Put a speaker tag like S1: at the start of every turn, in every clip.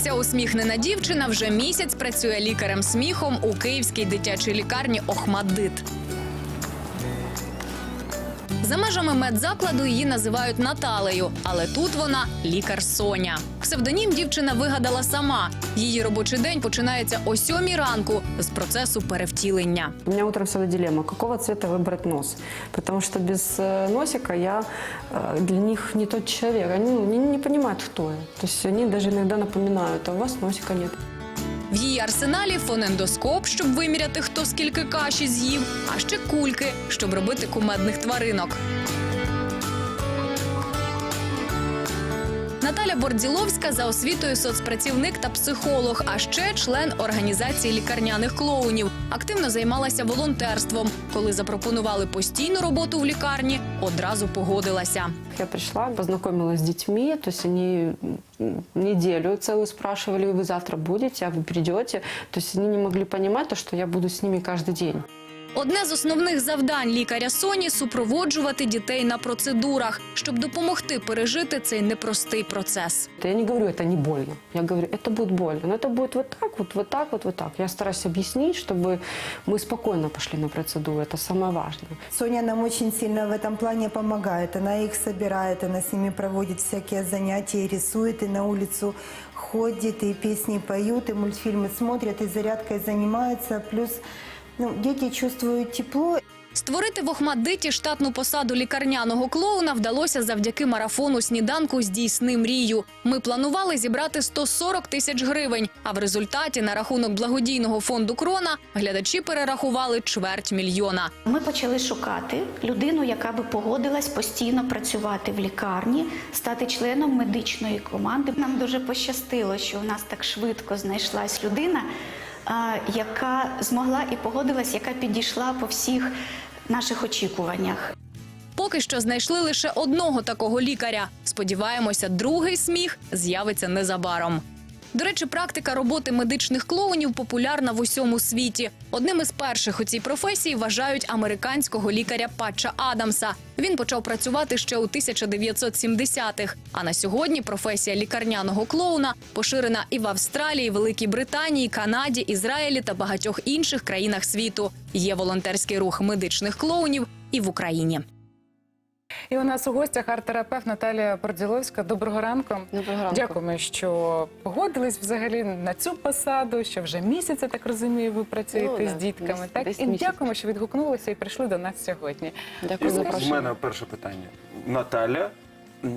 S1: Ця усміхнена дівчина вже місяць працює лікарем сміхом у київській дитячій лікарні Охмаддит. За межами медзакладу її називають Наталею, але тут вона лікар Соня. Псевдонім дівчина вигадала сама. Її робочий день починається о сьомій ранку з процесу перевтілення.
S2: У меня утром всегда дилемма, какого цвета выбрать нос. Потому что без э, носика я э, для них не тот человек. Они ну, не, не понимают, кто я. То есть они даже иногда напоминают, а у вас носика нет.
S1: В її арсеналі фонендоскоп, щоб виміряти, хто скільки каші з'їв, а ще кульки, щоб робити кумедних тваринок. Наталя Борділовська за освітою соцпрацівник та психолог, а ще член організації лікарняних клоунів. Активно займалася волонтерством. Коли запропонували постійну роботу в лікарні, одразу погодилася.
S2: Я пришла, познакомилась с детьми, то есть они м, неделю целую спрашивали, вы завтра будете, а вы придете. То есть они не могли понимать то, что я буду с ними каждый день.
S1: Одне з основних завдань лікаря Соні супроводжувати дітей на процедурах, щоб допомогти пережити цей непростий процес.
S2: Я не говорю, это не больно. Я говорю, это будет больно. Но это будет вот так, вот, вот так, вот, вот так. Я стараюсь объяснить, чтобы мы спокойно пошли на процедуру. Это самое важное.
S3: Соня нам очень сильно в этом плане помогает. Она их собирает, она с ними проводит всякие занятия, рисует, и на улицу ходит, и песни поют, и мультфильмы смотрят, и зарядкой занимается. Плюс ну, дети чувствуют тепло,
S1: Створити в Охмаддиті штатну посаду лікарняного клоуна вдалося завдяки марафону сніданку «Здійсни мрію. Ми планували зібрати 140 тисяч гривень. А в результаті на рахунок благодійного фонду Крона глядачі перерахували чверть мільйона.
S4: Ми почали шукати людину, яка би погодилась постійно працювати в лікарні, стати членом медичної команди. Нам дуже пощастило, що у нас так швидко знайшлась людина, яка змогла і погодилась, яка підійшла по всіх наших очікуваннях.
S1: Поки що знайшли лише одного такого лікаря. Сподіваємося, другий сміх з'явиться незабаром. До речі, практика роботи медичних клоунів популярна в усьому світі. Одним із перших у цій професії вважають американського лікаря Патча Адамса. Він почав працювати ще у 1970-х. А на сьогодні професія лікарняного клоуна поширена і в Австралії, Великій Британії, Канаді, Ізраїлі та багатьох інших країнах світу. Є волонтерський рух медичних клоунів і в Україні.
S5: І у нас у гостях арт-терапевт Наталія Борділовська. Доброго ранку.
S2: Доброго ранку.
S5: Дякуємо, що погодились взагалі на цю посаду. Що вже місяць, я так розумію, ви працюєте
S2: Ну,
S5: з дітками. так
S2: десь
S5: і
S2: місяць.
S5: дякуємо, що відгукнулися і прийшли до нас сьогодні.
S2: Дякую за
S6: У мене перше питання. Наталя,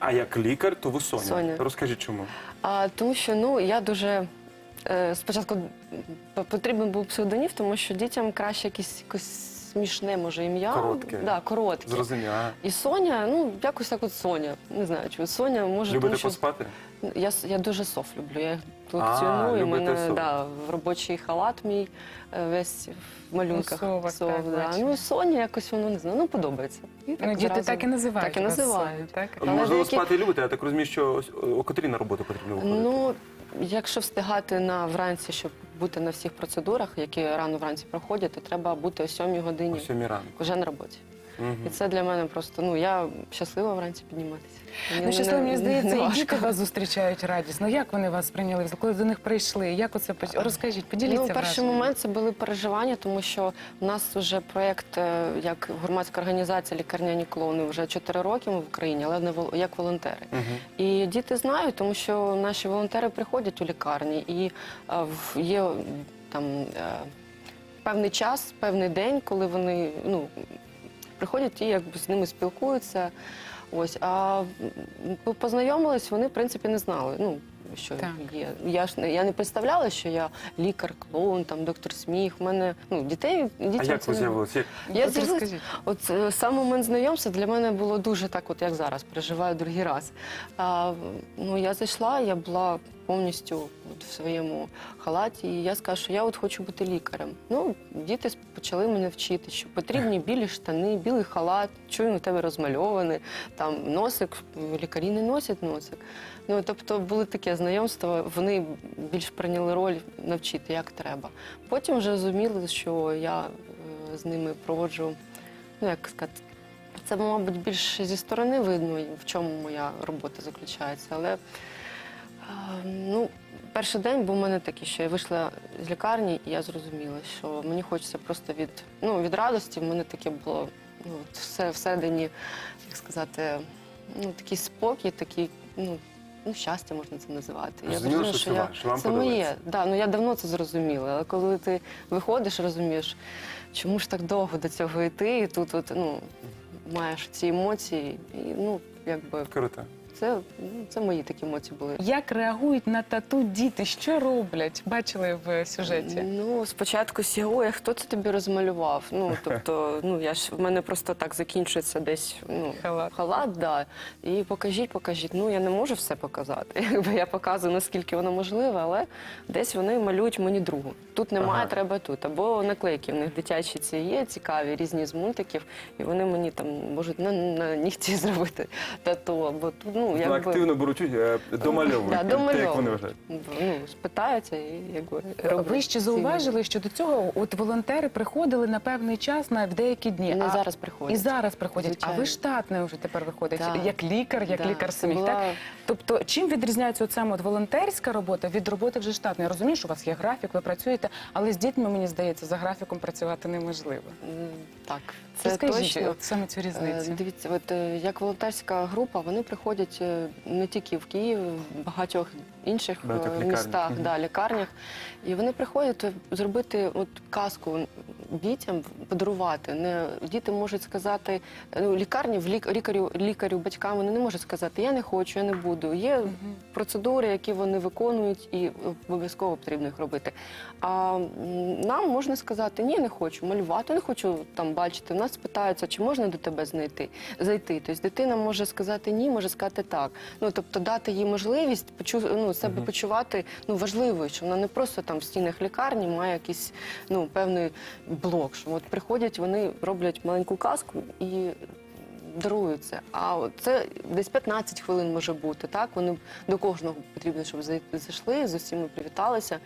S6: а як лікар, то ви Соня.
S2: Соня.
S6: Розкажіть чому.
S2: А, тому що ну я дуже е, спочатку потрібен був псевдонім, тому що дітям краще якесь якось смішне може ім'я.
S6: Коротке.
S2: Да, коротке.
S6: Зрозуміло. Ага.
S2: І Соня, ну якось так от Соня. Не знаю, чому Соня може
S6: Любите
S2: тому, що
S6: поспати?
S2: я, с- я дуже соф люблю. Я їх
S6: А,
S2: колекціоную. У
S6: любите
S2: мене
S6: сов.
S2: да, в робочий халат мій е, весь в малюнках.
S5: У совах,
S2: сов,
S5: так,
S2: да.
S5: бачу.
S2: Ну Соня якось воно не знаю. Ну подобається. І
S5: Ну, діти
S2: зразу-
S5: так і називають.
S2: Так і
S5: вас
S2: називають.
S5: Так?
S2: Але
S6: Можливо,
S2: деякі-
S6: спати любите, я так розумію, що ось, о о котрій на роботу потрібно виходити.
S2: Ну, якщо встигати на вранці, щоб бути на всіх процедурах, які рано вранці проходять, то треба бути о 7
S6: О
S2: годині
S6: сьомій ранку.
S2: вже на роботі.
S6: Мгм.
S2: І це для мене просто, ну я щаслива вранці підніматися. Мені
S5: Ну, щасливо, мені здається,
S2: не
S5: і
S2: важко.
S5: діти вас зустрічають радісно. Як вони вас прийняли? Коли до них прийшли? Як оце розкажіть, поділіться
S2: Ну, перший
S5: враженнями.
S2: момент це були переживання, тому що у нас вже проєкт е, як громадська організація лікарняні клоуни вже 4 роки ми в Україні, але не вол- як волонтери.
S6: Мгм.
S2: І діти знають, тому що наші волонтери приходять у лікарні і е, в- є там е, певний час, певний день, коли вони ну, приходять і якби з ними спілкуються. Ось, а познайомились, вони в принципі не знали. Ну, що
S5: Так.
S2: є. Я ж не я не представляла, що я лікар, клоун, там доктор сміх. У мене ну дітей
S6: А як
S2: це
S6: ви з'явилися? Як-
S2: Я
S5: розкажіть.
S2: От е, сам момент знайомства для мене було дуже так, от як зараз, переживаю другий раз. А, ну, я зайшла, я була повністю от в своєму халаті, і я сказала, що я от хочу бути лікарем. Ну, діти почали мене вчити, що потрібні білі штани, білий халат, чую на тебе розмальований, там носик, лікарі не носять носик. Ну, тобто були таке знайомство, вони більш прийняли роль навчити, як треба. Потім вже зрозуміли, що я е, з ними проводжу, ну як сказати, Це, мабуть, більше зі сторони видно, в чому моя робота заключається. Але ну, перший день був у мене такий, що я вийшла з лікарні, і я зрозуміла, що мені хочеться просто від, ну, від радості. В мене таке було ну, все всередині, як сказати, ну, такий спокій, такий, ну. Ну, щастя можна це називати.
S6: Зрозуміло,
S2: зрозуміла,
S6: що це ваше, що вам
S2: це моє. Да, ну я давно це зрозуміла. Але коли ти виходиш, розумієш, чому ж так довго до цього йти, і тут от, ну, маєш ці емоції, і ну, якби
S6: Круто.
S2: Це, ну, це мої такі емоції були.
S5: Як реагують на тату діти? Що роблять? Бачили в сюжеті?
S2: Ну, спочатку всі, ой, а хто це тобі розмалював? Ну, тобто, ну я ж в мене просто так закінчується десь ну,
S5: Халат.
S2: халат, да. І покажіть, покажіть. Ну, я не можу все показати. Якби я показую, наскільки воно можливо, але десь вони малюють мені другу. Тут немає,
S6: Ага.
S2: треба тут. Або наклейки в них дитячі ці є, цікаві, різні з мультиків, і вони мені там можуть на, на нігті зробити тату, або тут, ну,
S6: Ну,
S2: якби...
S6: активно беруть е, домальовують.
S2: Да,
S6: те, як вони
S2: домальовують.
S6: вважають.
S2: Ну, спитаються і якби роблять
S5: Ви ще
S2: ці
S5: зауважили, що до цього от волонтери приходили на певний час на в деякі дні.
S2: Вони
S5: а
S2: зараз приходять.
S5: І зараз приходять. А
S2: Звичайно.
S5: ви штатне вже тепер виходить,
S2: Так.
S5: як лікар, як
S2: Да,
S5: лікар
S2: це
S5: самих.
S2: була-
S5: Так? Тобто, чим відрізняється от саме от волонтерська робота від роботи вже штатної? Я розумію, що у вас є графік, ви працюєте, але з дітьми, мені здається, за графіком працювати неможливо.
S2: М, Так, це
S5: Розкажіть
S2: точно.
S5: от саме цю
S2: Е,
S5: різницю.
S2: Дивіться, от е, як волонтерська група, вони приходять е, не тільки в Києві, в багатьох інших
S6: Багатьох
S2: е,
S6: лікарнях.
S2: містах, да, лікарнях. І вони приходять е, зробити от казку дітям, подарувати. Не діти можуть сказати, е, ну, лікарні в лік, лікарю, лікарю, батькам вони не можуть сказати, я не хочу, я не буду. Є процедури, які вони виконують, і обов'язково потрібно їх робити. А нам можна сказати, ні, не хочу малювати, не хочу там бачити. В нас питаються, чи можна до тебе знайти зайти. Тобто дитина може сказати ні, може сказати так. Ну тобто дати їй можливість почу, ну, себе почувати ну важливою, що вона не просто там в стінах лікарні має якийсь ну певний блок. Що от приходять, вони роблять маленьку казку і. Дарують це. А це десь 15 хвилин може бути. Так вони до кожного потрібно, щоб зай- зайшли, з усіма привіталися.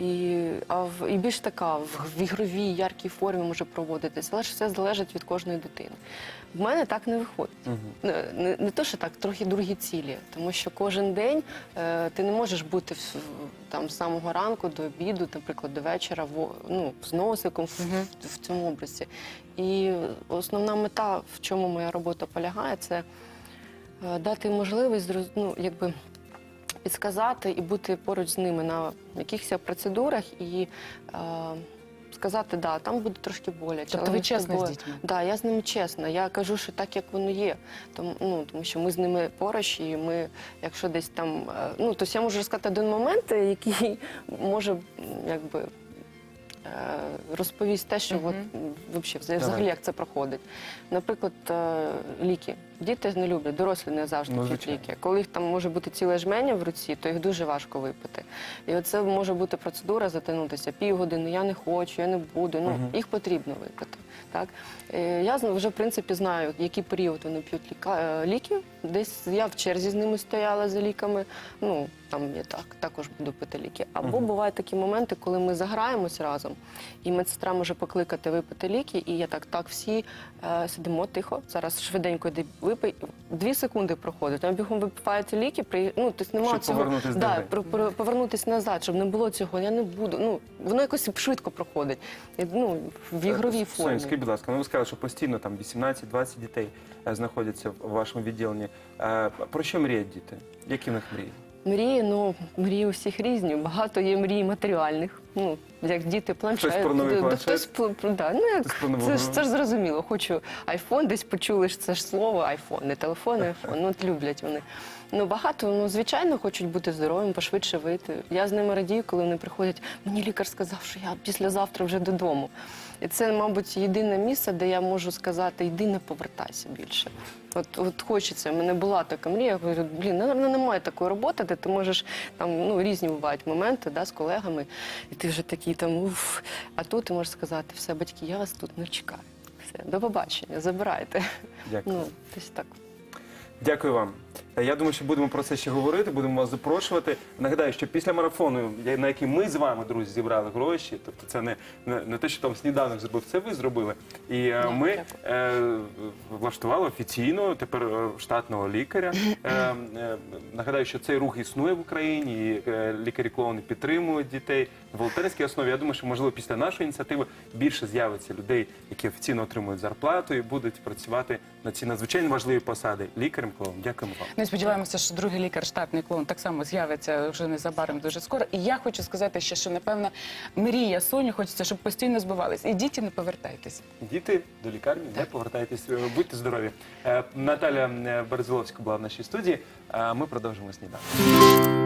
S2: І, а в, і більш така в, в ігровій, яркій формі може проводитися, але ж все залежить від кожної дитини. В мене так не виходить. Не, не, не то, що так, трохи другі цілі, тому що кожен день е, ти не можеш бути в, там з самого ранку до обіду, наприклад, до вечора в, ну, з носиком в, в, в цьому образі. І основна мета, в чому моя робота полягає, це е, дати можливість ну, якби, підсказати і бути поруч з ними на якихось процедурах і е, сказати, да, там буде трошки боляче.
S5: Тобто ви чесна з дітьми?
S2: Да, я з ними чесна. Я кажу, що так, як воно є. Тому, ну, тому що ми з ними поруч, і ми, якщо десь там. е, Ну, тобто я можу розказати один момент, який може якби. Е, Розповість те, що
S5: Мгм.
S2: от, взагалі, взагалі як це проходить. Наприклад, е, ліки. Діти не люблять, дорослі не завжди
S6: Ну,
S2: п'ють
S6: звичайно.
S2: ліки. Коли їх там може бути ціле жменя в руці, то їх дуже важко випити. І оце може бути процедура затягнутися півгодини, я не хочу, я не буду. Ну,
S6: Мгм.
S2: їх потрібно випити. Так? Е, Я зна- вже в принципі знаю, який період вони п'ють ліка... е, ліки. Десь я в черзі з ними стояла за ліками. Ну там я так також буду пити ліки. Або бувають такі моменти, коли ми заграємось разом, і медсестра може покликати випити ліки, і я так, так, всі е, сидимо тихо. Зараз швиденько йди випий. Дві секунди проходить. Там бігом випиваєте ліки, при... ну, тобто немає
S6: Щоб
S2: цього
S6: повернутись
S2: да, про, про, повернутись назад, щоб не було цього. Я не буду. Ну воно якось швидко проходить. І, Ну в ігровій
S6: Соня,
S2: формі.
S6: скажіть, будь ласка, ну ви сказали, що постійно там 18-20 дітей е, знаходяться в вашому відділенні. Е, Про що мріють діти? Які в них мрії?
S2: Мрії, ну мрії у всіх різні. Багато є мрій матеріальних. Ну як діти планшет,
S6: Хтось про новий планшет?
S2: хтось да, ну як
S6: Хтось про нову
S2: це ж це ж зрозуміло. Хочу айфон, десь почули ж це ж слово айфон, не телефон, айфон. Ну от люблять вони. Ну багато, ну звичайно, хочуть бути здоровим, пошвидше вийти. Я з ними радію, коли вони приходять. Мені лікар сказав, що я післязавтра вже додому. І це, мабуть, єдине місце, де я можу сказати, йди не повертайся більше. От, от хочеться. У мене була така мрія. Я говорю, блін, напевно, немає такої роботи, де ти можеш там ну різні бувають моменти да, з колегами, і ти вже такий там уф. А тут ти можеш сказати, все, батьки, я вас тут не чекаю. Все, до побачення, забирайте.
S6: Дякую.
S2: Ну, десь так.
S6: Дякую вам. Е, Я думаю, що будемо про це ще говорити, будемо вас запрошувати. Нагадаю, що після марафону, на який ми з вами, друзі, зібрали гроші, тобто це не, не, не те, що там сніданок зробив, це ви зробили. І е, ми е, влаштували офіційно тепер е, штатного лікаря. Е, е, нагадаю, що цей рух існує в Україні, і е, лікарі-клоуни підтримують дітей на волонтерській основі. Я думаю, що можливо після нашої ініціативи більше з'явиться людей, які офіційно отримують зарплату і будуть працювати на ці надзвичайно важливі посади лікарем клоуном Дякуємо вам.
S5: Сподіваємося, що другий лікар, штатний клоун, так само з'явиться вже незабаром дуже скоро. І я хочу сказати ще, що напевно мрія Соні хочеться, щоб постійно збивались. І діти не повертайтесь.
S6: Діти до лікарні, не повертайтесь, е, будьте здорові. Е, Наталя е, Березиловська була в нашій студії. а Ми продовжимо сніданок.